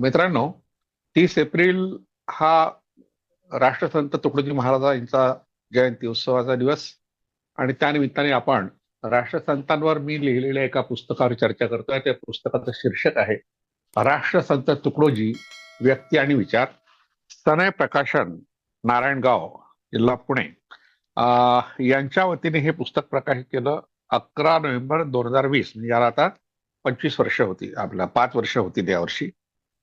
मित्रांनो तीस एप्रिल हा राष्ट्रसंत तुकडोजी महाराजांचा जयंती उत्सवाचा दिवस. आणि त्यानिमित्ताने आपण राष्ट्रसंतांवर मी लिहिलेल्या एका पुस्तकावर चर्चा करतोय. त्या पुस्तकाचं शीर्षक आहे राष्ट्रसंत तुकडोजी व्यक्ती आणि विचार. सनय प्रकाशन नारायणगाव जिल्हा पुणे. यांच्या वतीने हे पुस्तक प्रकाशित केलं अकरा नोव्हेंबर दोन हजार वीस. म्हणजे याला आता पंचवीस वर्ष होती आपल्या पाच वर्ष होती त्यावर्षी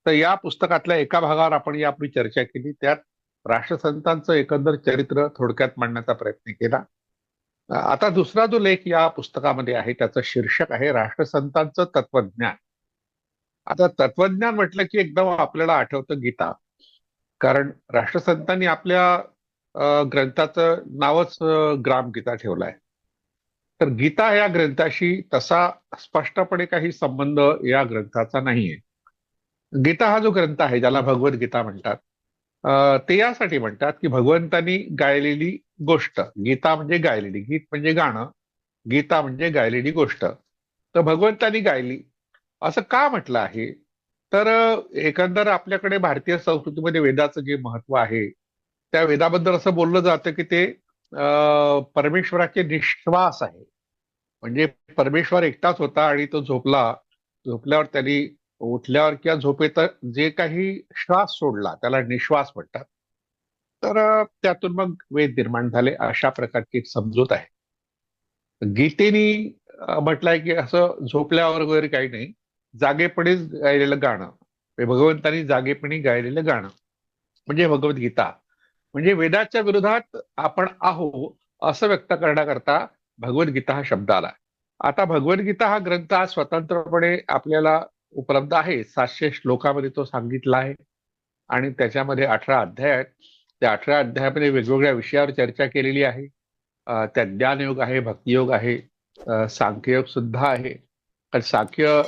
तर या पुस्तकातल्या एका भागावर आपण या आपली चर्चा केली. त्यात राष्ट्रसंतांचं एकंदर चरित्र थोडक्यात मांडण्याचा प्रयत्न केला. आता दुसरा जो लेख या पुस्तकामध्ये आहे त्याचं शीर्षक आहे राष्ट्रसंतांचं तत्वज्ञान आता तत्वज्ञान म्हटलं की एकदम आपल्याला आठवतं गीता. कारण राष्ट्रसंतांनी आपल्या ग्रंथाचं नावच ग्राम ग्रामगीता ठेवलं आहे. तर गीता या ग्रंथाशी तसा स्पष्टपणे काही संबंध या ग्रंथाचा नाहीये. गीता हा जो ग्रंथ आहे ज्याला भगवद्गीता म्हणतात अं, ते यासाठी म्हणतात की भगवंतांनी गायलेली गोष्ट गीता म्हणजे गायलेली गीत म्हणजे गाणं गीता म्हणजे गायलेली गोष्ट तर भगवंतांनी गायली. असं का म्हटलं आहे? तर एकंदर आपल्याकडे भारतीय संस्कृतीमध्ये वेदाचं जे महत्त्व आहे त्या वेदाबद्दल असं बोललं जातं की ते परमेश्वराचे निश्वास आहे. म्हणजे परमेश्वर एकटाच होता आणि तो झोपला झोपल्यावर त्यांनी उठल्यावर किंवा झोपेत जे काही श्वास सोडला त्याला निश्वास म्हणतात. तर त्यातून मग वेद निर्माण झाले. अशा प्रकारची एक समजूत आहे. गीतेनी म्हटलंय की असं झोपल्यावर वगैरे काही नाही. जागेपणीच गायलेलं गाणं. भगवंतांनी भगवंतानी जागेपणी गायलेलं गाणं. म्हणजे भगवद्गीता. म्हणजे वेदाच्या विरोधात आपण आहो असं व्यक्त करण्याकरता भगवद्गीता हा शब्द आला आता भगवद्गीता हा ग्रंथ आज स्वतंत्रपणे आपल्याला उपलब्ध आहे. सातशे श्लोकामध्ये तो सांगितला आहे. आणि त्याच्यामध्ये अठरा अध्याय आहेत. त्या अठरा अध्यायामध्ये वेगवेगळ्या विषयावर चर्चा केलेली आहे. त्या त्यात ज्ञानयोग आहे भक्तियोग आहे सांख्ययोग सुद्धा आहे. कारण सांख्य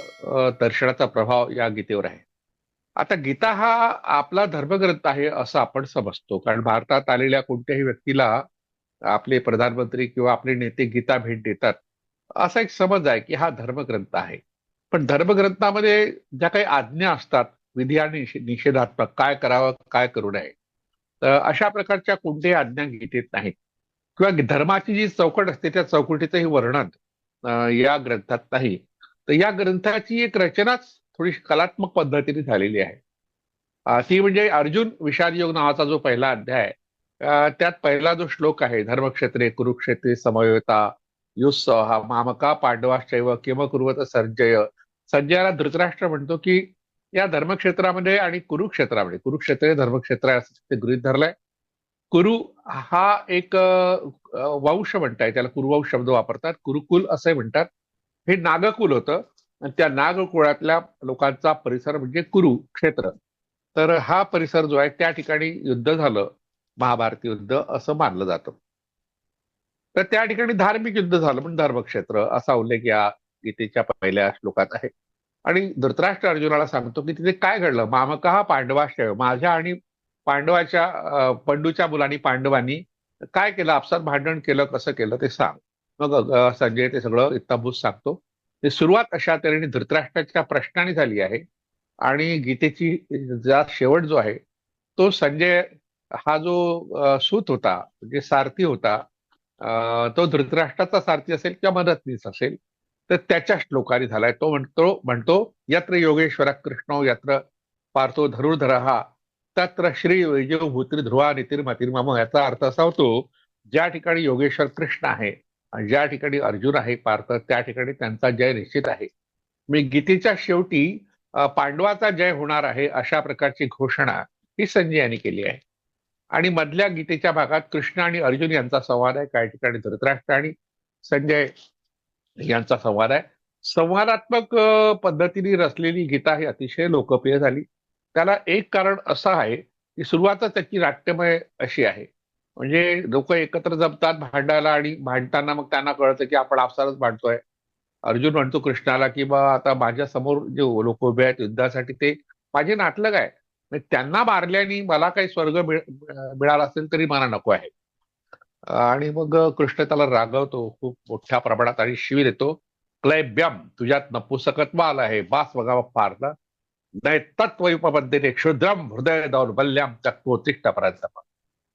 दर्शनाचा प्रभाव या गीतेवर आहे. आता गीता हा आपला धर्मग्रंथ आहे असं आपण समजतो. कारण भारतात आलेल्या कोणत्याही व्यक्तीला आपले प्रधानमंत्री किंवा आपले नेते गीता भेट देतात. असा एक समज आहे की हा धर्मग्रंथ आहे. पण धर्मग्रंथामध्ये ज्या काही आज्ञा असतात विधी आणि निषेधात्मक काय करावं काय करू नये तर अशा प्रकारच्या कोणत्याही आज्ञा गीतेत नाहीत. किंवा धर्माची जी चौकट असते त्या चौकटीचंही वर्णन या ग्रंथात नाही. तर या ग्रंथाची एक रचनाच थोडी कलात्मक पद्धतीने झालेली आहे. ती म्हणजे अर्जुन विषादयोग नावाचा जो पहिला अध्याय त्यात पहिला जो श्लोक आहे धर्मक्षेत्रे कुरुक्षेत्रे समयोता युस्स हा मामका पांडवाश्चैव किम कुर्वत सर्जय संजयाला धृतराष्ट्र म्हणतो की या धर्मक्षेत्रामध्ये आणि कुरुक्षेत्रामध्ये कुरुक्षेत्र हे धर्मक्षेत्र आहे असं ते गृहित धरलंय. कुरु हा एक वंश म्हणताय त्याला कुरुवंश शब्द वापरतात. कुरुकुल असे म्हणतात. हे नागकुल होतं. आणि त्या नागकुळातल्या लोकांचा परिसर म्हणजे कुरुक्षेत्र. तर हा परिसर जो आहे त्या ठिकाणी युद्ध झालं. महाभारत युद्ध असं मानलं जातं. तर त्या ठिकाणी धार्मिक युद्ध झालं पण धर्मक्षेत्र असा उल्लेख या गीतेच्या पहिल्या श्लोकात आहे. आणि धृतराष्ट्र अर्जुनाला सांगतो की तिथे काय घडलं? मामका हा पांडवाश्रय माझ्या आणि पांडवाच्या पंडूच्या मुलांनी पांडवांनी काय केलं? आपसात भांडण केलं कसं केलं ते सांग. मग संजय ते सगळं इत्ताभूत सांगतो. ते सुरुवात अशा तऱ्हेने धृतराष्ट्राच्या प्रश्नाने झाली आहे. आणि गीतेची जा शेवट जो आहे तो संजय हा जो सूत होता म्हणजे सारथी होता तो धृतराष्ट्राचा सारथी असेल किंवा मदतनीस असेल तर त्याच्या श्लोकाने झालाय. तो म्हणतो म्हणतो यत्र योगेश्वर कृष्ण यत्र पार्थो धनुर्धर हा तत्र श्री वैजभूत्री ध्रुवा नितिर्मतिर्मम याचा अर्थ असा होतो ज्या ठिकाणी योगेश्वर कृष्ण आहे आणि ज्या ठिकाणी अर्जुन आहे पार्थ त्या ठिकाणी त्यांचा जय निश्चित आहे. मी गीतेच्या शेवटी पांडवाचा जय होणार आहे अशा प्रकारची घोषणा ही संजय यांनी केली आहे. आणि मधल्या गीतेच्या भागात कृष्ण आणि अर्जुन यांचा संवाद आहे. काही ठिकाणी धृतराष्ट्र आणि संजय यांचा संवाद आहे. संवादात्मक पद्धतीने रचलेली गीता ही अतिशय लोकप्रिय झाली. त्याला एक कारण असं आहे की सुरुवातच त्याची नाट्यमय अशी आहे. म्हणजे लोक एकत्र जमतात भांडायला आणि भांडताना मग त्यांना कळतं की आपण आपसालाच भांडतोय. अर्जुन म्हणतो कृष्णाला की बा आता माझ्यासमोर जे लोक उभे आहेत युद्धासाठी ते माझे नातलग आहे त्यांना मारल्याने मला काही स्वर्ग मिळाला असेल तरी मला नको आहे. आणि मग कृष्ण त्याला रागवतो खूप मोठ्या प्रमाणात आणि शिवी देतो. क्लैब्यम तुझ्यात नपुसकत्व आलं आहे. बास बघावा फारला नैतत्वपद्धती क्षुद्रम हृदय दौर्बल्यम चक्रोतिष्ठ पराजप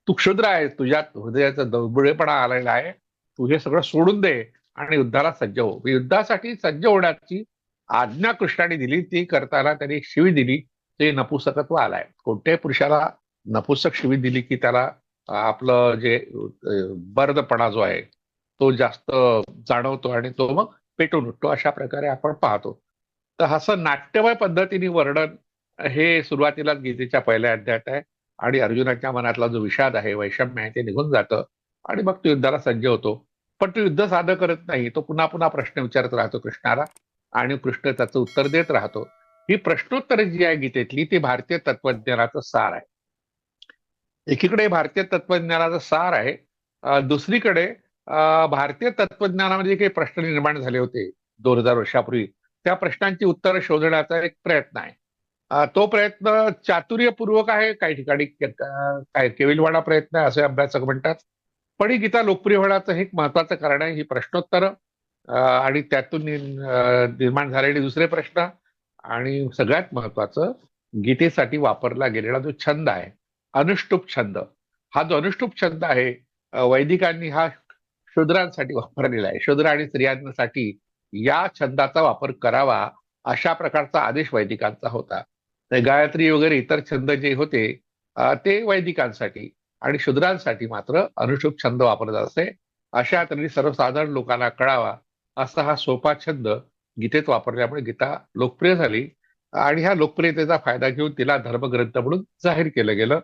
तू क्षुद्र आहे तुझ्यात हृदयाचा दौर्बळेपणा आलेला आहे. तू हे सगळं सोडून दे आणि युद्धाला सज्ज हो. युद्धासाठी सज्ज होण्याची आज्ञा कृष्णाने दिली. ती करताना त्यांनी शिवी दिली. ते नपुसकत्व आलाय. कोणत्याही पुरुषाला नपुसक शिवी दिली की त्याला आपलं जे बर्दपणा जो आहे तो जास्त जाणवतो आणि तो मग पेटून उठतो. अशा प्रकारे आपण पाहतो. तर असं नाट्यमय पद्धतीने वर्णन हे सुरुवातीलाच गीतेच्या पहिल्या अध्यायात आहे आणि अर्जुनाच्या मनातला जो विषाद आहे वैषम्य आहे ते निघून जातं आणि मग तो युद्धाला सज्ज होतो. पण तो युद्ध साधं करत नाही. तो पुन्हा पुन्हा प्रश्न विचारत राहतो कृष्णाला आणि कृष्ण त्याचं उत्तर देत राहतो. ही प्रश्नोत्तर जी आहे गीतेतली ती भारतीय तत्वज्ञानाचं सार आहे. एकीकडे भारतीय तत्वज्ञानाचा सार आहे दुसरीकडे भारतीय तत्वज्ञानामध्ये काही प्रश्न निर्माण झाले होते दोन हजार वर्षापूर्वी त्या प्रश्नांची उत्तरं शोधण्याचा एक प्रयत्न आहे. तो प्रयत्न चातुर्यपूर्वक आहे काही ठिकाणी काय केविलवाडा प्रयत्न आहे असे अभ्यासक म्हणतात. पण ही गीता लोकप्रिय होण्याचं हे एक महत्वाचं कारण आहे ही प्रश्नोत्तर आणि त्यातून निर्माण झालेले दुसरे प्रश्न. आणि सगळ्यात महत्वाचं गीतेसाठी वापरला गेलेला जो छंद आहे अनुष्टुप छंद. हा जो अनुष्टुप छंद आहे वैदिकांनी हा शूद्रांसाठी वापरलेला आहे. शूद्र आणि स्त्रियांसाठी या छंदाचा वापर करावा अशा प्रकारचा आदेश वैदिकांचा होता. गायत्री वगैरे इतर छंद जे होते ते वैदिकांसाठी आणि शूद्रांसाठी मात्र अनुष्टुप छंद वापरत असते अशा तऱ्हेने सर्वसाधारण लोकांना कळावा असा हा सोपा छंद गीतेत वापरल्यामुळे गीता लोकप्रिय झाली. आणि ह्या लोकप्रियतेचा फायदा घेऊन तिला धर्मग्रंथ म्हणून जाहीर केलं गेलं.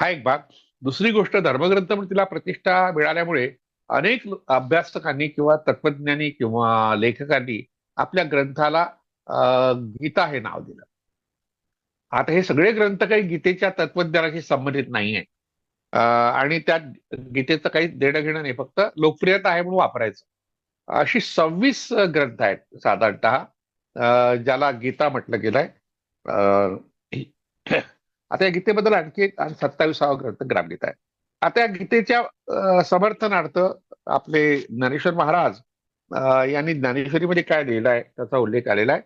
हा एक भाग. दुसरी गोष्ट धर्मग्रंथ म्हणून तिला प्रतिष्ठा मिळाल्यामुळे अनेक अभ्यासकांनी किंवा तत्वज्ञानी किंवा लेखकांनी आपल्या ग्रंथाला गीता हे नाव दिलं. आता हे सगळे ग्रंथ काही गीतेच्या तत्वज्ञानाशी संबंधित नाही आहे आणि त्यात गीतेचं काही देणं घेणं नाही. फक्त लोकप्रियता आहे म्हणून वापरायचं. अशी सव्वीस ग्रंथ आहेत साधारणतः ज्याला गीता म्हटलं गेलंय. आता या गीतेबद्दल आणखी एक सत्तावीसावा ग्रंथ ग्रामगीता आहे. आता या गीतेच्या समर्थनार्थ आपले ज्ञानेश्वर महाराज यांनी ज्ञानेश्वरीमध्ये काय लिहिलं आहे त्याचा उल्लेख आलेला आहे.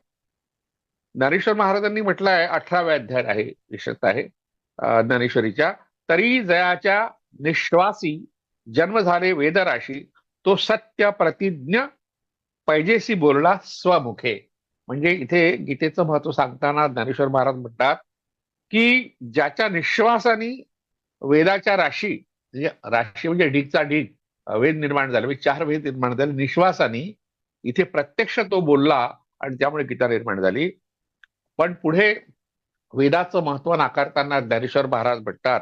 ज्ञानेश्वर महाराजांनी म्हटलं आहे अठराव्या अध्याय आहे विशेषत आहे ज्ञानेश्वरीच्या. तरी जयाच्या निश्वासी जन्म झाले वेदराशी तो सत्य प्रतिज्ञ पैजेसी बोलला स्वमुखे. म्हणजे इथे गीतेचं महत्त्व सांगताना ज्ञानेश्वर महाराज म्हणतात की ज्याच्या निश्वासाने वेदाच्या राशी म्हणजे राशी म्हणजे ढीगचा ढीग वेद निर्माण झाले म्हणजे चार वेद निर्माण झाले निश्वासाने इथे प्रत्यक्ष तो बोलला आणि त्यामुळे गीता निर्माण झाली. पण पुढे वेदाचं महत्त्व नाकारताना ज्ञानेश्वर महाराज म्हणतात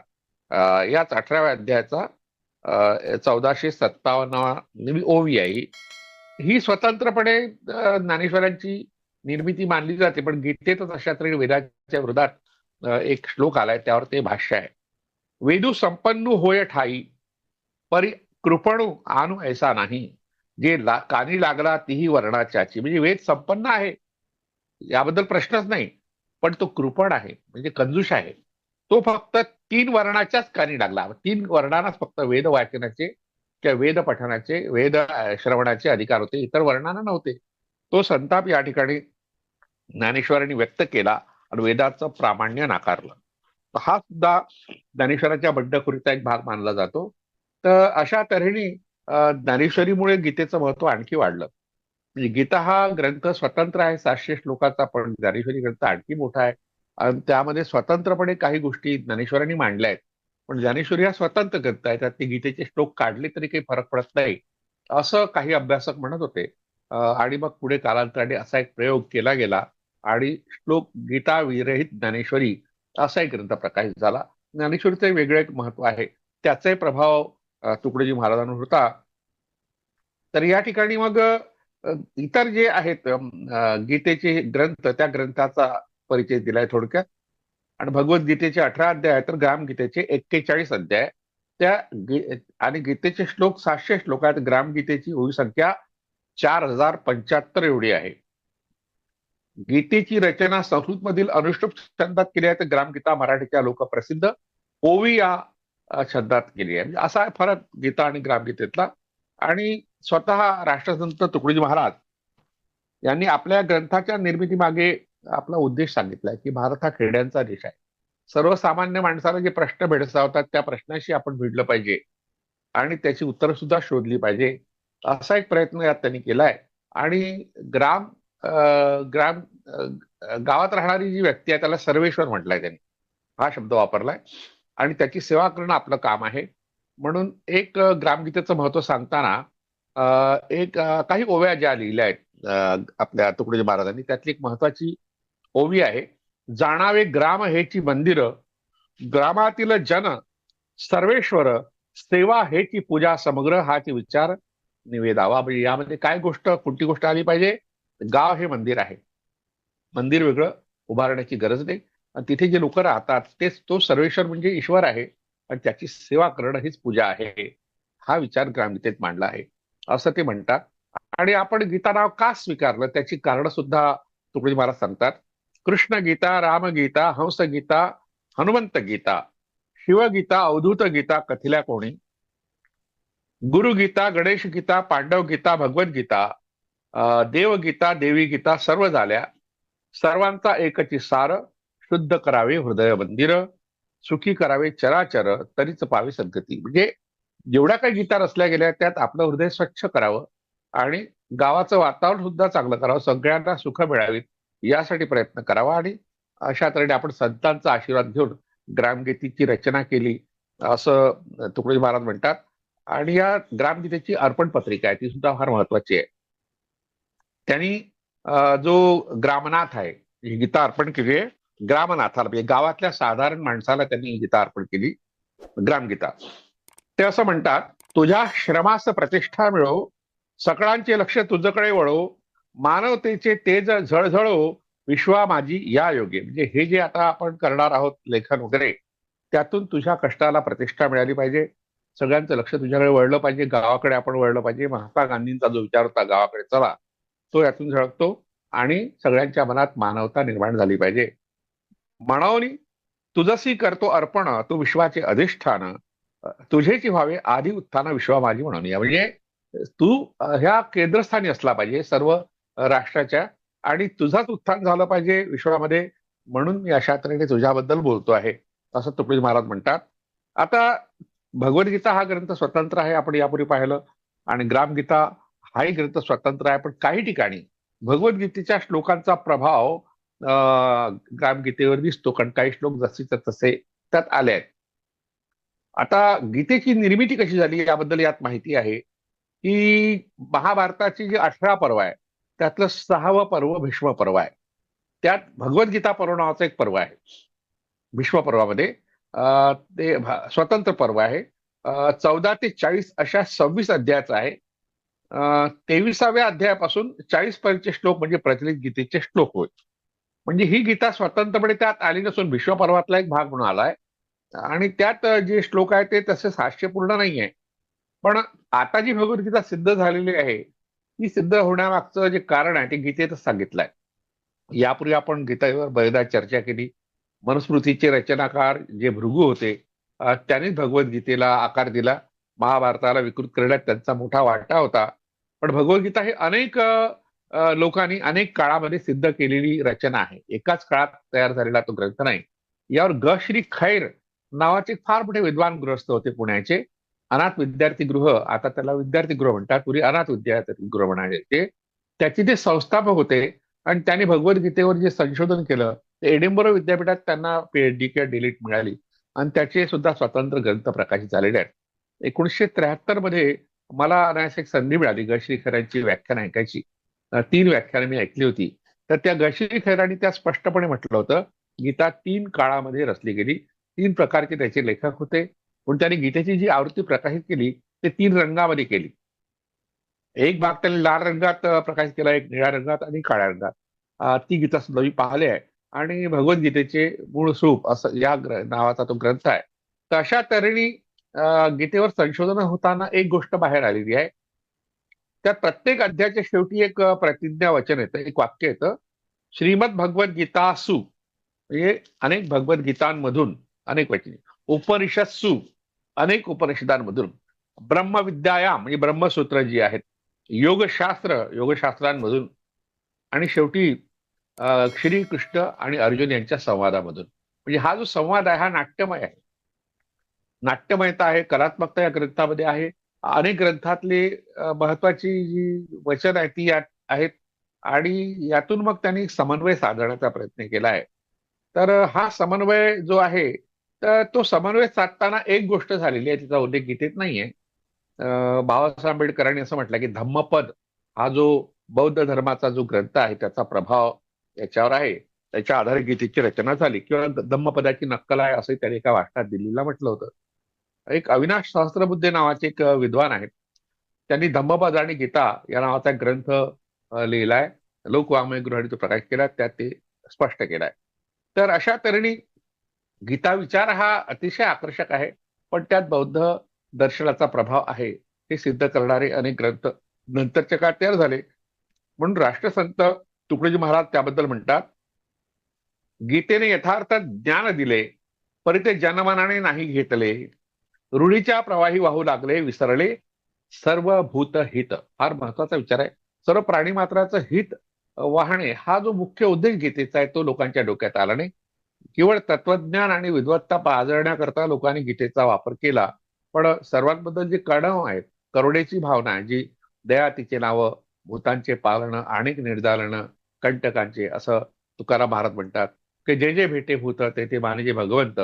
याच अठराव्या अध्यायाचा चौदाशे सत्तावन्न ओवी आहे. ही स्वतंत्रपणे ज्ञानेश्वरांची निर्मिती मानली जाते पण गीतेतच अशा तरी वेदाच्या विरोधात एक श्लोक आलाय त्यावर ते भाष्य आहे. वेदू संपन्नू होय ठाई परी कृपणू आणू ऐसा नाही. जे ला कानी लागला तीही वर्णाच्याची. म्हणजे वेद संपन्न आहे. याबद्दल प्रश्नच नाही. पण तो कृपण आहे. म्हणजे कंजूष आहे. तो फक्त तीन वर्णाच्याच कानी लागला. तीन वर्णांनाच फक्त वेद वाचनाचे किंवा वेद पठणाचे वेद श्रवणाचे अधिकार होते. इतर वर्णांना नव्हते. तो संताप या ठिकाणी ज्ञानेश्वरांनी व्यक्त केला. आणि वेदाचं प्रामाण्य नाकारलं. हा सुद्धा ज्ञानेश्वराच्या बड्डखुरीचा एक भाग मानला जातो. तर अशा तऱ्हेने ज्ञानेश्वरीमुळे गीतेचं महत्त्व आणखी वाढलं. म्हणजे गीता हा ग्रंथ स्वतंत्र आहे सातशे श्लोकाचा पण ज्ञानेश्वरी ग्रंथ आणखी मोठा आहे. आणि त्यामध्ये स्वतंत्रपणे काही गोष्टी ज्ञानेश्वरांनी मांडल्या आहेत. पण ज्ञानेश्वरी हा स्वतंत्र ग्रंथ आहे त्यात ते गीतेचे श्लोक काढले तरी काही फरक पडत नाही असं काही अभ्यासक म्हणत होते. आणि मग पुढे कालांतराने असा एक प्रयोग केला गेला. आणि श्लोक गीता विरहित ज्ञानेश्वरी असा एक ग्रंथ प्रकाशित झाला. ज्ञानेश्वरीचं वेगळं एक महत्त्व आहे. त्याचाही प्रभाव तुकडोजी महाराजांवर होता. तर या ठिकाणी मग इतर जे आहेत गीतेचे ग्रंथ त्या ग्रंथाचा परिचय दिलाय थोडक्यात. आणि भगवद्गीतेचे अठरा अध्याय तर ग्रामगीतेचे एक्केचाळीस अध्याय. त्या आणि गीतेचे श्लोक सातशे श्लोक आहेत. ग्रामगीतेची ओवी संख्या चार हजार पंच्याहत्तर एवढी आहे. गीतेची रचना संस्कृत मधील अनुष्ठुप छंदात केली आहे. तर ग्रामगीता मराठीच्या लोकप्रसिद्ध ओवी या छंदात केली आहे. म्हणजे असा फरक गीता आणि ग्रामगीतेतला. आणि स्वतः राष्ट्रसंत तुकडोजी महाराज यांनी आपल्या ग्रंथाच्या निर्मितीमागे आपला उद्देश सांगितलाय की भारत हा खेड्यांचा देश आहे. सर्वसामान्य माणसाला जे प्रश्न भेडसावतात त्या प्रश्नाशी आपण भिडलं पाहिजे. आणि त्याची उत्तर सुद्धा शोधली पाहिजे. असा एक प्रयत्न यात त्यांनी केलाय. आणि ग्राम ग्राम गावात राहणारी जी व्यक्ती आहे त्याला सर्वेश्वर म्हटलंय त्यांनी. हा शब्द वापरलाय. आणि त्याची सेवा करणं आपलं काम आहे. म्हणून एक ग्रामगीतेचं महत्त्व सांगताना एक काही ओव्या ज्या लिहिल्या आहेत आपल्या तुकडोजी महाराजांनी त्यातली एक महत्वाची ओवी आहे. जाणावे ग्राम हेची मंदिर ग्रामातील जन सर्वेश्वर सेवा हेची पूजा समग्र हाची विचार निवेदावा. म्हणजे यामध्ये काय गोष्ट कोणती गोष्ट आली पाहिजे? गाव हे मंदिर आहे. मंदिर वेगळं उभारण्याची गरज नाही. आणि तिथे जे लोक राहतात तेच तो सर्वेश्वर म्हणजे ईश्वर आहे. आणि त्याची सेवा करणं हीच पूजा आहे. हा विचार ग्रामगीतेत मांडला आहे. असं ते म्हणतात. आणि आपण गीता नाव का स्वीकारलं? त्याची कारण सुद्धा तुकडोजी महाराज सांगतात. कृष्ण गीता रामगीता हंस गीता हनुमंत गीता शिवगीता अवधूत गीता कथिल्या कोणी? गुरुगीता गणेश गीता पांडव गीता भगवद्गीता देवगीता देवी गीता सर्व झाल्या. सर्वांचा एकची सार शुद्ध करावे हृदय मंदिर सुखी करावे चराचर तरीच पावे सद्गती म्हणजे जेवढ्या काही गीता रचल्या गेल्या त्यात आपलं हृदय स्वच्छ करावं आणि गावाचं वातावरण सुद्धा चांगलं करावं सगळ्यांना सुख मिळावीत यासाठी प्रयत्न करावा आणि अशा तऱ्हेने आपण संतांचा आशीर्वाद घेऊन ग्रामगीतीची रचना केली असं तुकडोजी महाराज म्हणतात. आणि या ग्रामगीतेची अर्पण पत्रिका आहे ती सुद्धा फार महत्वाची आहे. त्यांनी जो ग्रामनाथ आहे ही गीता अर्पण केली आहे ग्रामनाथाला म्हणजे गावातल्या साधारण माणसाला त्यांनी गीता अर्पण केली ग्रामगीता. ते असं म्हणतात तुझ्या श्रमास प्रतिष्ठा मिळो सकळांचे लक्ष तुझकडे वळो मानवतेचे तेज झळझळो विश्वा माझी या योगे. म्हणजे हे जे आता आपण करणार आहोत लेखन वगैरे त्यातून तुझ्या कष्टाला प्रतिष्ठा मिळाली पाहिजे सगळ्यांचं लक्ष तुझ्याकडे वळलं पाहिजे गावाकडे आपण वळलं पाहिजे. महात्मा गांधींचा जो विचार होता गावाकडे चला तो यातून झळकतो आणि सगळ्यांच्या मनात मानवता निर्माण झाली पाहिजे. म्हणावनी तुझसी करतो अर्पण तू विश्वाचे अधिष्ठान तुझेची व्हावे आधी उत्थान विश्वा माझी म्हणून. म्हणजे तू ह्या केंद्रस्थानी असला पाहिजे सर्व राष्ट्राच्या आणि तुझाच उत्थान झालं पाहिजे विश्वामध्ये म्हणून मी अशा तऱ्हेने तुझ्याबद्दल बोलतो आहे. असं तुकडीज महाराज म्हणतात. आता भगवद्गीता हा ग्रंथ स्वतंत्र आहे आपण यापूर्वी पाहिलं. आणि ग्रामगीता हाही ग्रंथ स्वतंत्र आहे पण काही ठिकाणी भगवद्गीतेच्या श्लोकांचा प्रभाव ग्रामगीतेवर दिसतो कारण काही श्लोक जसे तसे त्यात आले आहेत. आता गीतेची निर्मिती कशी झाली याबद्दल यात माहिती आहे की महाभारताची जी अठरा पर्व आहे त्यातलं सहावं पर्व भीष्म पर्व आहे. त्यात भगवद्गीता पर्व नावाचं एक पर्व आहे. भीष्म पर्वामध्ये ते स्वतंत्र पर्व आहे. चौदा ते चाळीस अशा सव्वीस अध्यायाचं आहे. तेविसाव्या अध्यायापासून चाळीस पर्यंतचे श्लोक म्हणजे प्रचलित गीतेचे श्लोक होय. म्हणजे ही गीता स्वतंत्रपणे त्यात आली नसून भीष्म पर्वातला एक भाग म्हणून आलाय. आणि त्यात जे श्लोक आहे ते तसे साहस्यपूर्ण नाही आहे पण आता जी भगवद्गीता सिद्ध झालेली आहे ती सिद्ध होण्यामागचं जे कारण आहे ते गीतेतच सांगितलंय. यापूर्वी आपण गीतेवर बरेचदा चर्चा केली. मनुस्मृतीचे रचनाकार जे भृगू होते त्यांनीच भगवद्गीतेला आकार दिला. महाभारताला विकृत करण्यात त्यांचा मोठा वाटा होता. पण भगवद्गीता हे अनेक लोकांनी अनेक काळामध्ये सिद्ध केलेली रचना आहे. एकाच काळात तयार झालेला तो ग्रंथ नाही. यावर ग श्री खैर नावाचे फार मोठे विद्वान गृहस्थ होते पुण्याचे. अनाथ विद्यार्थी गृह आता त्याला विद्यार्थी गृह म्हणतात. पूर्वी अनाथ विद्यार्थी गृह म्हणायचे त्याचे ते संस्थापक होते आणि त्यांनी भगवद्गीतेवर जे संशोधन केलं ते एडिंबरो विद्यापीठात त्यांना पीएचडी किंवा डिलीट मिळाली. आणि त्याचे सुद्धा स्वतंत्र ग्रंथ प्रकाशित झालेले आहेत. एकोणीसशे त्र्याहत्तरमध्ये मला अनायास एक संधी मिळाली गश्री खैरांची व्याख्यान ऐकायची. तीन व्याख्यानं मी ऐकली होती. तर त्या गश्री खैरांनी त्या स्पष्टपणे म्हटलं होतं गीता तीन काळामध्ये रचली गेली. तीन प्रकारचे त्याचे लेखक होते. पण त्यांनी गीतेची जी आवृत्ती प्रकाशित केली ते तीन रंगामध्ये केली. एक भाग त्यांनी लाल रंगात प्रकाशित केला एक निळ्या रंगात आणि काळ्या रंगात. ती गीता सुद्धा मी पाहिले आहे. आणि भगवद्गीतेचे मूळ स्वरूप असं या नावाचा तो ग्रंथ आहे. तर अशा तऱ्हेने गीतेवर संशोधन होताना एक गोष्ट बाहेर आलेली आहे. त्यात प्रत्येक अध्यायाच्या शेवटी एक प्रतिज्ञा वचन येतं एक वाक्य येतं. श्रीमद भगवद्गीता सु म्हणजे अनेक भगवद्गीतांमधून अनेक वचने. सु अनेक उपनिषदांमधून. ब्रह्मविद्याया म्हणजे ब्रह्मसूत्र जी आहेत योगशास्त्र योगशास्त्रांमधून आणि शेवटी श्रीकृष्ण आणि अर्जुन यांच्या संवादामधून. म्हणजे हा जो संवाद आहे हा नाट्यमय आहे. नाट्यमयता आहे कलात्मकता या ग्रंथामध्ये आहे. अनेक ग्रंथातले महत्वाची जी वचन आहे ती यात आहेत. आणि यातून मग त्यांनी समन्वय साधण्याचा प्रयत्न केला आहे. तर हा समन्वय जो आहे तर तो समन्वय साधताना एक गोष्ट झालेली आहे तिचा उल्लेख गीतेत नाहीये. बाबासाहेब आंबेडकरांनी असं म्हटलं की धम्मपद हा जो बौद्ध धर्माचा जो ग्रंथ आहे त्याचा प्रभाव याच्यावर आहे. त्याच्या आधारे गीतेची रचना झाली. किंवा धम्मपदाची नक्कल आहे असं त्याने एका वाचनात दिल्लीला म्हटलं होतं. एक अविनाश सहस्त्रबुद्धे नावाचे एक विद्वान आहेत. त्यांनी धम्मपद आणि गीता या नावाचा ग्रंथ लिहिलाय. लोकवाङ्मय गृहाने तो प्रकाश केला त्यात ते स्पष्ट केलाय. तर अशा तऱ्हेने गीता विचार हा अतिशय आकर्षक आहे पण त्यात बौद्ध दर्शनाचा प्रभाव आहे हे सिद्ध करणारे अनेक ग्रंथ नंतरच्या काळात तयार झाले. म्हणून राष्ट्रसंत तुकडोजी महाराज त्याबद्दल म्हणतात गीतेने यथार्थ ज्ञान दिले परी ते जनमानाने नाही घेतले. ऋणीच्या प्रवाही वाहू लागले विसरले. सर्व भूत हित. फार महत्त्वाचा विचार आहे. सर्व प्राणी मात्राचं हित वाहणे हा जो मुख्य उद्देश गीतेचा आहे तो लोकांच्या डोक्यात आला नाही. केवळ तत्वज्ञान आणि विद्वत्ता पाजळण्याकरता लोकांनी गीतेचा वापर केला. पण सर्वात बद्दल जी कणव आहेत करुणेची भावना आहे जी दया तिचे नावं भूतांचे पालन अनेक निर्धारण कंटकांचे असं तुकाराम महाराज म्हणतात की जे जे भेटे भूत ते ते मानजे भगवंत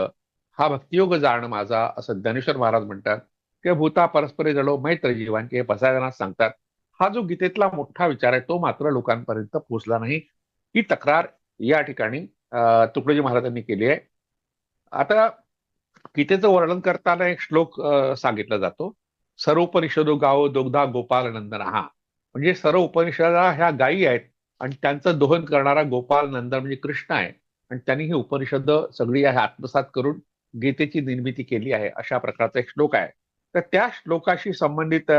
हा भक्तियोग जाण माझा असं ज्ञानेश्वर महाराज म्हणतात. किंवा भूता परस्परे जळो मैत्र जीवांचे हे पसायदानात सांगतात. हा जो गीतेतला मोठा विचार आहे तो मात्र लोकांपर्यंत पोहोचला नाही. ही तक्रार या ठिकाणी तुकडोजी महाराजांनी केली आहे. आता गीतेचं वर्णन करताना एक श्लोक सांगितला जातो. सर्व उपनिषदो गाव दोग्धा गोपाल नंदन. हा म्हणजे सर्व उपनिषदा ह्या गायी आहेत आणि त्यांचं दोहन करणारा गोपाल नंदन म्हणजे कृष्ण आहे. आणि त्यांनी ही उपनिषद सगळी आहे आत्मसात करून गीतेची निर्मिती केली आहे अशा प्रकारचा एक श्लोक आहे. तर त्या श्लोकाशी संबंधित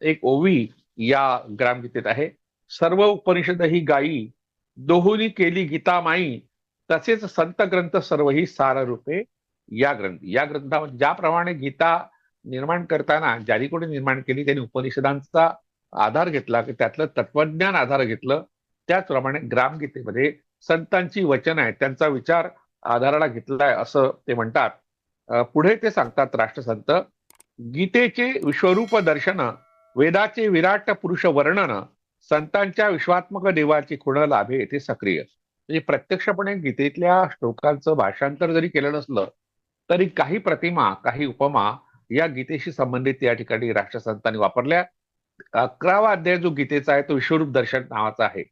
एक ओवी या ग्रामगीतेत आहे. सर्व उपनिषद ही गायी दोहुनी केली गीता माई तसेच संत ग्रंथ सर्व ही सार रूपे या ग्रंथ या ग्रंथावर ज्याप्रमाणे गीता निर्माण करताना ज्यांनी कोणी निर्माण केली त्यांनी उपनिषदांचा आधार घेतला की त्यातलं तत्वज्ञान आधार घेतलं त्याचप्रमाणे ग्रामगीतेमध्ये संतांची वचन आहेत त्यांचा विचार आधाराला घेतलाय असं ते म्हणतात. पुढे ते सांगतात राष्ट्रसंत गीतेचे विश्वरूप दर्शन वेदाचे विराट पुरुष वर्णन संतांच्या विश्वात्मक देवाची खुण लाभे ते सक्रिय. म्हणजे प्रत्यक्षपणे गीतेतल्या श्लोकांचं भाषांतर जरी केलं नसलं तरी काही प्रतिमा काही उपमा या गीतेशी संबंधित या ठिकाणी राष्ट्रसंतांनी वापरल्या. अकरावा अध्याय जो गीतेचा आहे तो विश्वरूप दर्शन नावाचा आहे.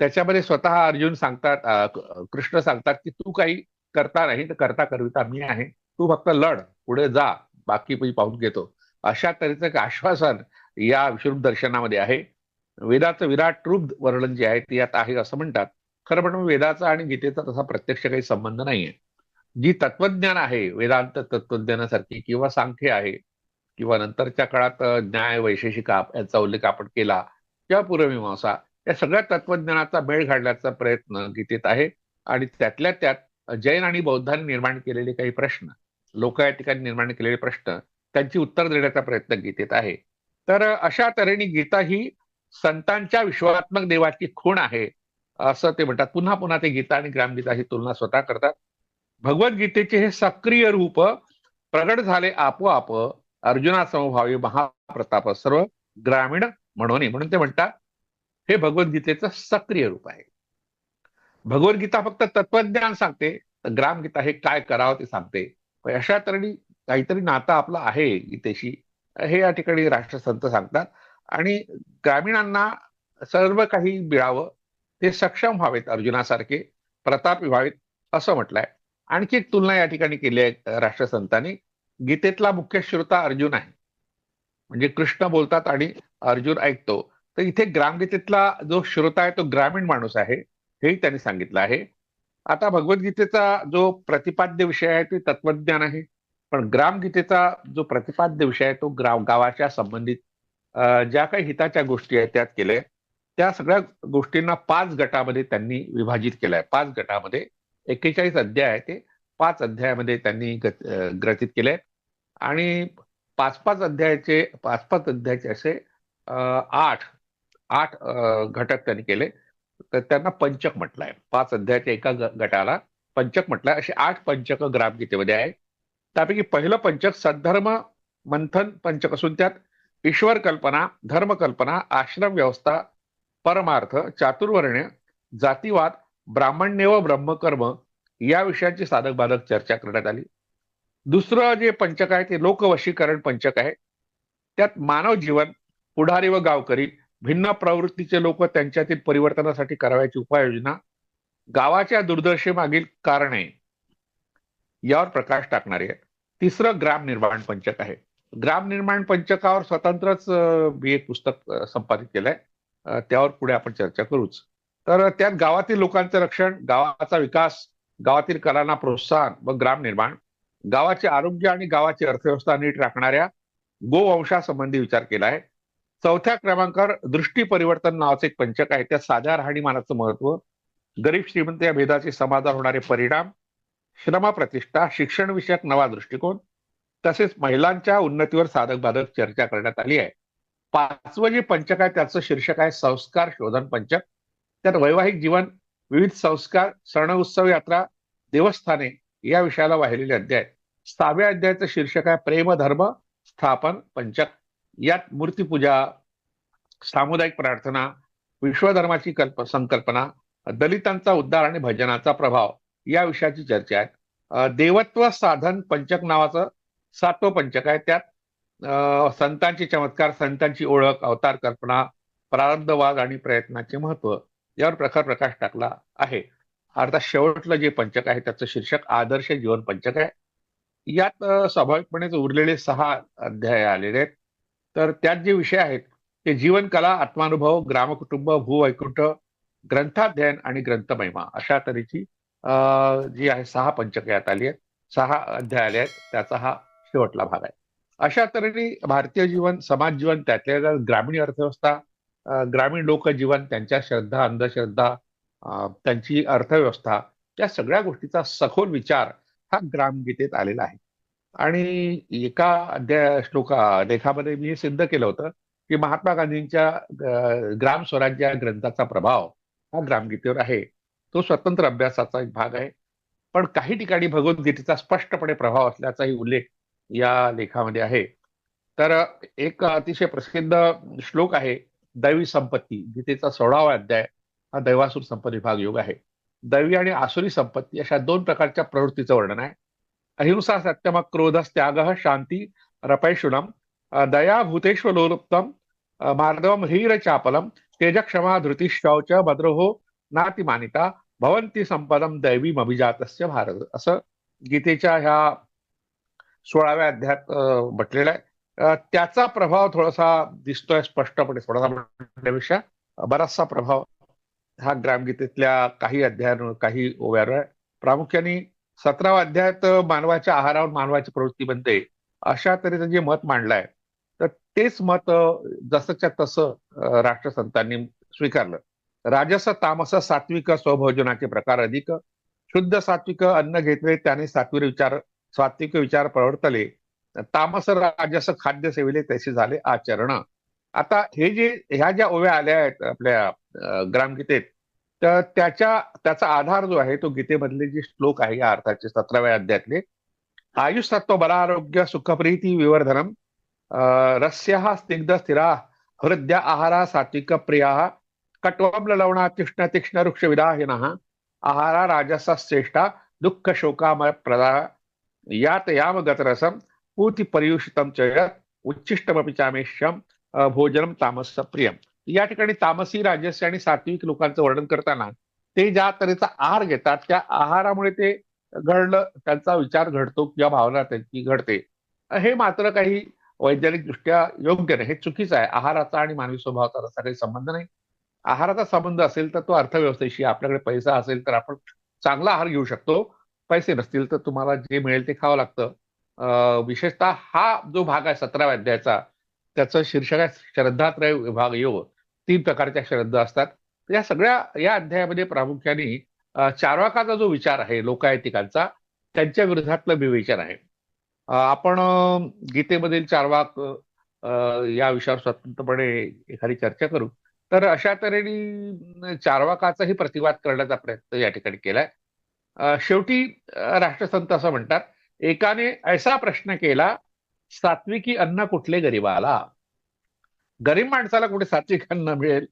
त्याच्यामध्ये स्वतः अर्जुन सांगतात कृष्ण सांगतात की तू काही करता नाही तर करता करविता मी आहे. तू फक्त लढ पुढे जा बाकी मी पाहून घेतो. अशा तऱ्हेचं एक आश्वासन या विश्वरूप दर्शनामध्ये आहे. वेदाचं विराट रूप वर्णन जे आहे ते यात आहे असं म्हणतात. खरं पण वेदाचा आणि गीतेचा तसा प्रत्यक्ष काही संबंध नाहीये. जी तत्वज्ञान आहे वेदांत तत्वज्ञानासारखी किंवा सांख्य आहे किंवा नंतरच्या काळात न्याय वैशेषिका याचा उल्लेख आपण केला किंवा पूर्वमीमांसा या सगळ्या तत्वज्ञानाचा मेळ घालण्याचा प्रयत्न गीतेत आहे. आणि त्यातल्या त्यात जैन आणि बौद्धांनी निर्माण केलेले काही प्रश्न लोक या ठिकाणी निर्माण केलेले प्रश्न त्यांची उत्तर देण्याचा प्रयत्न गीतेत आहे. तर अशा तऱ्हेने गीता ही संतांच्या विश्वात्मक देवाची खूण आहे असं ते म्हणतात. पुन्हा पुन्हा ते गीता आणि ग्रामगीता ही तुलना स्वतः करतात. भगवद्गीतेचे हे सक्रिय रूप प्रगट झाले आपोआप अर्जुना समभावी महाप्रताप सर्व ग्रामीण म्हणून म्हणून ते म्हणतात. हे भगवद्गीतेचं सक्रिय रूप आहे. भगवद्गीता फक्त तत्वज्ञान सांगते तर ग्रामगीता हे काय करावं ते सांगते. अशा तऱ्हेने काहीतरी नातं आपलं आहे गीतेशी हे या ठिकाणी राष्ट्रसंत सांगतात. आणि ग्रामीणांना सर्व काही मिळावं ते सक्षम व्हावेत अर्जुनासारखे प्रतापी व्हावेत असं म्हटलंय. आणखी एक तुलना या ठिकाणी केली आहे राष्ट्रसंतांनी. गीतेतला मुख्य श्रोता अर्जुन आहे. म्हणजे कृष्ण बोलतात आणि अर्जुन ऐकतो. तर इथे ग्रामगीतेतला जो श्रोता आहे तो ग्रामीण माणूस आहे. हेही त्यांनी सांगितलं आहे. आता भगवद्गीतेचा जो प्रतिपाद्य विषय आहे ते तत्वज्ञान आहे. पण ग्रामगीतेचा जो प्रतिपाद्य विषय आहे तो ग्राम गावाच्या संबंधित ज्या काही हिताच्या गोष्टी आहेत त्यात केल्या. त्या सगळ्या गोष्टींना पाच गटामध्ये त्यांनी विभाजित केलंय. पाच गटामध्ये एक्केचाळीस अध्याय आहे ते. पाच अध्यायामध्ये त्यांनी ग्रथित केले आणि पाच पाच अध्यायाचे पाच पाच अध्यायाचे असे आठ आठ घटक त्यांनी केले. त्यांना पंचक म्हटलंय. पाच अध्यायाच्या एका ग- गटाला पंचक म्हटलंय. असे आठ पंचक ग्रामगीतेमध्ये आहे त्यापैकी पहिलं पंचक सद्धर्म मंथन पंचक असून त्यात ईश्वर कल्पना धर्म कल्पना आश्रम व्यवस्था परमार्थ चातुर्वर्ण्य जातीवाद ब्राह्मण्य व ब्रह्मकर्म या विषयांची साधक बाधक चर्चा करण्यात आली. दुसरं जे पंचक आहे ते लोकवशीकरण पंचक आहे. त्यात मानव जीवन पुढारी व गावकरी भिन्न प्रवृत्तीचे लोक त्यांच्यातील परिवर्तनासाठी करावयाची उपाययोजना गावाच्या दुर्दशेमागील कारणे यावर प्रकाश टाकणारे आहे तिसरं ग्राम निर्माण पंचक आहे. ग्राम निर्माण पंचकावर स्वतंत्रच मी एक पुस्तक संपादित केलंय. त्यावर पुढे आपण चर्चा करूच. तर त्यात गावातील लोकांचं रक्षण गावाचा विकास गावातील कलांना प्रोत्साहन व ग्राम निर्माण गावाचे आरोग्य आणि गावाची अर्थव्यवस्था नीट राखणाऱ्या गोवंशासंबंधी विचार केला आहे. चौथ्या क्रमांकावर दृष्टी परिवर्तन नावाचं एक पंचक आहे. त्या साध्या राहणीमानाचं महत्त्व गरीब श्रीमंत या भेदाचे समाधान होणारे परिणाम श्रम प्रतिष्ठा शिक्षण विषयक नवा दृष्टिकोन तसेच महिलांच्या उन्नतीवर साधक बाधक चर्चा करण्यात आली आहे. पाचवं जे पंचक आहे त्याचं शीर्षक आहे संस्कार शोधन पंचक. त्यात वैवाहिक जीवन विविध संस्कार सण उत्सव यात्रा देवस्थाने या विषयाला वाहिलेले अध्याय. सहाव्या अध्यायाचं शीर्षक आहे प्रेम धर्म स्थापन पंचक. यात मूर्तीपूजा सामुदायिक प्रार्थना विश्वधर्माची कल्प संकल्पना दलितांचा उद्धार आणि भजनाचा प्रभाव या विषयाची चर्चा आहे. देवत्व साधन पंचक नावाचं सातवं पंचक आहे. त्यात अं, संतांचे चमत्कार संतांची ओळख अवतार कल्पना प्रारब्धवाद आणि प्रयत्नाचे महत्त्व यावर प्रखर प्रकाश टाकला आहे. अर्थात शेवटलं जे पंचक आहे त्याचं शीर्षक आदर्श जीवन पंचक आहे. यात स्वाभाविकपणेच उरलेले सहा अध्याय आलेले आहेत. तर त्यात जे विषय आहेत ते जीवनकला आत्मानुभव ग्रामकुटुंब भूवैकुंठ ग्रंथाध्ययन आणि ग्रंथमहिमा अशा तऱ्हेची जी आहे सहा पंचक यात आली आहेत. सहा अध्याय आले आहेत. त्याचा हा शेवटला भाग आहे. अशा तऱ्हेने भारतीय जीवन समाज जीवन त्यातल्या ग्रामीण अर्थव्यवस्था ग्रामीण लोकजीवन त्यांच्या श्रद्धा अंधश्रद्धा अं, त्यांची अर्थव्यवस्था या सगळ्या गोष्टीचा सखोल विचार हा ग्रामगीतेत आलेला आहे. आणि एका अध्याय श्लोका लेखामध्ये मी सिद्ध केलं होतं की महात्मा गांधींच्या ग्राम स्वराज्य ग्रंथाचा प्रभाव हा ग्रामगीतेवर आहे. तो स्वतंत्र अभ्यासाचा एक भाग आहे. पण काही ठिकाणी भगवद्गीतेचा स्पष्टपणे प्रभाव असल्याचाही उल्लेख या लेखामध्ये आहे. तर एक अतिशय प्रसिद्ध श्लोक आहे दैवी संपत्ती. गीतेचा सोळावा अध्याय हा दैवासुर संपत्ती भाग योग आहे. दैवी आणि आसुरी संपत्ती अशा दोन प्रकारच्या प्रवृत्तीचं वर्णन आहे. अहिंसा सत्यम क्रोधस्त्याग शांती रपैशुलम दया भूतेश्व लोलुप्तम मार्दवम ह्रीर चापलम तेजक्षमा धृती शौच भद्रोहो नाती मानिता भवंती संपदम दैवी अभिजातस्य भारत। असं गीतेच्या ह्या सोळाव्या अध्यात अं, म्हटलेलं आहे. त्याचा प्रभाव थोडासा दिसतोय स्पष्टपणे थोडासा म्हणण्यापेक्षा बराचसा प्रभाव हा ग्रामगीतेतल्या काही अध्यायांवर काही ओव्यावर आहे. प्रामुख्याने सतरावा अध्यायात मानवाच्या आहारावर मानवाची प्रवृत्ती बनते. अशा तऱ्हेचं जे मत मांडलंय तर तेच मत जसंच्या तसं राष्ट्रसंतांनी स्वीकारलं. राजस तामस सात्विक स्वभोजनाचे प्रकार अधिक. शुद्ध सात्विक अन्न घेतले त्याने सात्विक विचार सात्विक विचार प्रवर्तले. तामस राजस खाद्य सेविले तसे झाले आचरण. आता हे जे ह्या ज्या ओव्या आल्या आहेत आपल्या ग्रामगीतेत तर त्याच्या त्याचा आधार जो आहे तो गीतेमधले जे श्लोक आहे या अर्थाचे सतराव्या अध्यायातले आयुष्सत्व बलारोग्य सुखप्रीती विवर्धनम रस्या स्निग्ध स्थिरा हृदय आहारा सात्विक प्रिया कट्वम्ल लवणा तीक्ष्ण तीक्ष्ण वृक्ष विदाहिन आहारा राजसा श्रेष्ठा दुःख शोकामय प्रदा यात याम गतरसम पूति पर्युषितम च उच्छिष्टमपि चामेष्यम भोजनम तामस प्रियम या ठिकाणी तामसी राजसी आणि सात्विक लोकांचं वर्णन करताना ते ज्या तऱ्हेचा आहार घेतात त्या आहारामुळे ते घडलं त्यांचा विचार घडतो किंवा भावना त्यांची घडते. हे मात्र काही वैज्ञानिक दृष्ट्या योग्य नाही. हे चुकीचं आहे. आहाराचा आणि मानवी स्वभावाचा असा काही संबंध नाही. आहाराचा संबंध असेल तर तो अर्थव्यवस्थेशी आपल्याकडे पैसा असेल तर आपण चांगला आहार घेऊ शकतो. पैसे नसतील तर तुम्हाला जे मिळेल ते खावं लागतं. विशेषतः हा जो भाग आहे सतराव्या अध्यायाचा त्याचं शीर्षक आहे श्रद्धात्रय विभाग योग. तीन प्रकारच्या श्रद्धा असतात. या सगळ्या या अध्यायामध्ये प्रामुख्याने चारवाकाचा चार्वाकाचा जो विचार आहे लोकायतिकांचा त्यांच्या विरोधातलं विवेचन आहे. आपण गीतेमधील चार्वाक या विषयावर स्वतंत्रपणे एखादी चर्चा करू. तर अशा तऱ्हेने चार्वाकाचाही प्रतिवाद करण्याचा प्रयत्न या ठिकाणी केलाय. शेवटी राष्ट्रसंत असं म्हणतात एकाने ऐसा प्रश्न केला सात्विकी अन्न कुठले गरीबाला? गरीब माणसाला कुठे सात्विक अन्न मिळेल?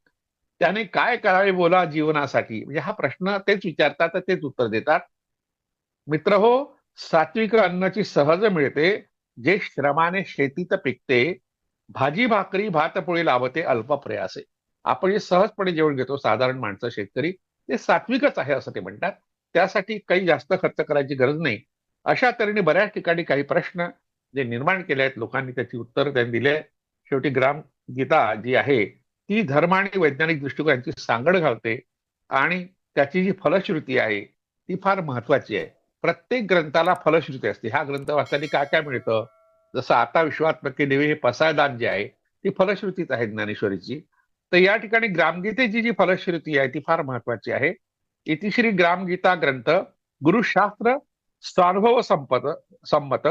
त्याने काय करावे बोला जीवनासाठी? म्हणजे हा प्रश्न तेच विचारतात तर तेच उत्तर देतात. मित्र हो सात्विक अन्नाची सहज मिळते जे श्रमाने शेतीत पिकते भाजी भाकरी भात पोळी अल्प प्रयासे. आपण जे सहजपणे जेवण घेतो साधारण माणसं शेतकरी ते सात्विकच आहे असं ते म्हणतात. त्यासाठी काही जास्त खर्च करायची गरज नाही. अशा तऱ्हेने बऱ्याच ठिकाणी काही प्रश्न जे निर्माण केले आहेत लोकांनी त्याची उत्तर त्यांनी दिले शेवटी ग्राम गीता जी आहे ती धर्म आणि वैज्ञानिक दृष्टिकोनाची सांगड घालते आणि त्याची जी फलश्रुती आहे ती फार महत्वाची आहे. प्रत्येक ग्रंथाला फलश्रुती असते. ह्या ग्रंथ वाचताना काय काय मिळतं? जसं आता विश्वात्मके देवी हे पसायदान जे आहे ती फलश्रुतीच आहे ज्ञानेश्वरीची. तर या ठिकाणी ग्रामगीतेची जी फलश्रुती आहे ती फार महत्वाची आहे. इतिश्री ग्रामगीता ग्रंथ गुरुशास्त्र स्वानुभव संपत संमत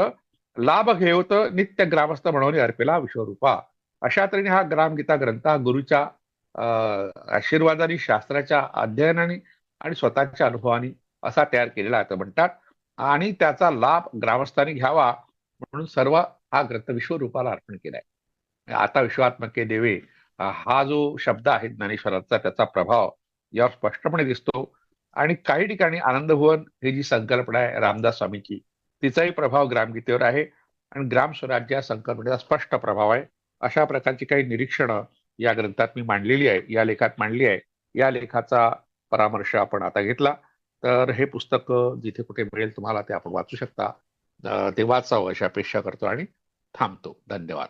लाभ घेवत नित्य ग्रामस्थ म्हणून अर्पेला विश्वरूपा. अशा तऱ्हेने हा ग्रामगीता ग्रंथ हा गुरुच्या आशीर्वादाने शास्त्राच्या अध्ययनाने आणि स्वतःच्या अनुभवाने असा तयार केलेला आहे असं म्हणतात. आणि त्याचा लाभ ग्रामस्थांनी घ्यावा म्हणून सर्व हा ग्रंथ विश्वरूपाला अर्पण केलाय. आता विश्वात्मके देवे हा जो शब्द आहे ज्ञानेश्वराचा त्याचा प्रभाव यावर स्पष्टपणे दिसतो. आणि काही ठिकाणी आनंदभुवन ही जी संकल्पना आहे रामदास स्वामीची तिचाही प्रभाव ग्रामगीतेवर आहे. आणि ग्राम स्वराज्य या संकल्पनेचा स्पष्ट प्रभाव आहे. अशा प्रकारची काही निरीक्षणं या ग्रंथात मी मांडलेली आहे या लेखात मांडली आहे. या लेखाचा परामर्श आपण आता घेतला. तर हे पुस्तक जिथे कुठे मिळेल तुम्हाला ते आपण वाचू शकता. ते वाचावं अशी अपेक्षा करतो आणि थांबतो. धन्यवाद.